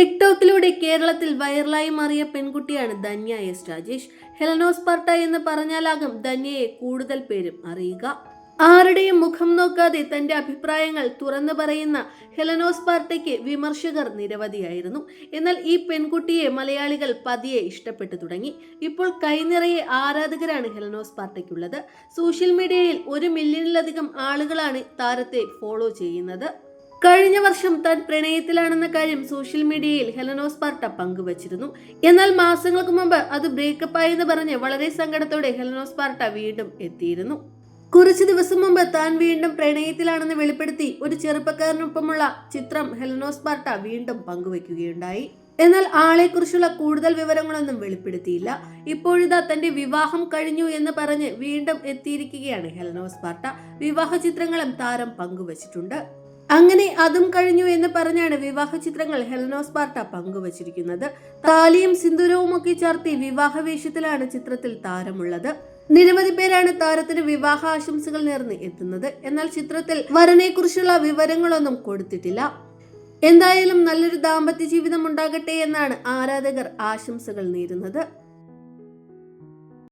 ടിക്ടോക്കിലൂടെ കേരളത്തിൽ വൈറലായി മാറിയ പെൺകുട്ടിയാണ് ധന്യ എസ് രാജേഷ്. ഹെലനോസ് പർട്ട എന്ന് പറഞ്ഞാലാകും ധന്യയെ കൂടുതൽ പേരും അറിയുക. ആരുടെയും മുഖം നോക്കാതെ തന്റെ അഭിപ്രായങ്ങൾ തുറന്നു പറയുന്ന ഹെലനോസ് പാർട്ടയ്ക്ക് വിമർശകർ നിരവധിയായിരുന്നു. എന്നാൽ ഈ പെൺകുട്ടിയെ മലയാളികൾ പതിയെ ഇഷ്ടപ്പെട്ടു തുടങ്ങി. ഇപ്പോൾ കൈനിറയെ ആരാധകരാണ് ഹെലനോസ് പാർട്ടയ്ക്കുള്ളത് സോഷ്യൽ മീഡിയയിൽ ഒരു മില്യണിലധികം ആളുകളാണ് താരത്തെ ഫോളോ ചെയ്യുന്നത്. കഴിഞ്ഞ വർഷം താൻ പ്രണയത്തിലാണെന്ന കാര്യം സോഷ്യൽ മീഡിയയിൽ ഹെലനോസ് പാർട്ട പങ്കുവച്ചിരുന്നു. എന്നാൽ മാസങ്ങൾക്ക് മുമ്പ് അത് ബ്രേക്കപ്പ് ആയെന്ന് പറഞ്ഞ് വളരെ സങ്കടത്തോടെ ഹെലനോസ് പാർട്ട വീണ്ടും എത്തിയിരുന്നു. കുറച്ച് ദിവസം മുമ്പ് താൻ വീണ്ടും പ്രണയത്തിലാണെന്ന് വെളിപ്പെടുത്തി ഒരു ചെറുപ്പക്കാരനൊപ്പമുള്ള ചിത്രം ഹെലനോസ് പാർട്ട വീണ്ടും പങ്കുവെക്കുകയുണ്ടായി എന്നാൽ ആളെക്കുറിച്ചുള്ള കൂടുതൽ വിവരങ്ങളൊന്നും വെളിപ്പെടുത്തിയില്ല. ഇപ്പോഴിതാ തന്റെ വിവാഹം കഴിഞ്ഞു എന്ന് പറഞ്ഞ് വീണ്ടും എത്തിയിരിക്കുകയാണ് ഹെലനോസ് പാർട്ട. വിവാഹ ചിത്രങ്ങളും താരം പങ്കുവച്ചിട്ടുണ്ട്. അങ്ങനെ അതും കഴിഞ്ഞു എന്ന് പറഞ്ഞാണ് വിവാഹ ചിത്രങ്ങൾ ഹെലനോസ് പാർട്ട പങ്കുവച്ചിരിക്കുന്നത്. താലിയും സിന്ദൂരവും ഒക്കെ ചേർത്തി വിവാഹ വേഷത്തിലാണ് ചിത്രത്തിൽ താരമുള്ളത്. നിരവധി പേരാണ് താരത്തിന് വിവാഹ ആശംസകൾ നേർന്ന് എത്തുന്നത്. എന്നാൽ ചിത്രത്തിൽ വരനെ കുറിച്ചുള്ള വിവരങ്ങളൊന്നും കൊടുത്തിട്ടില്ല. എന്തായാലും നല്ലൊരു ദാമ്പത്യ ജീവിതം ഉണ്ടാകട്ടെ എന്നാണ് ആരാധകർ ആശംസകൾ നേരുന്നത്.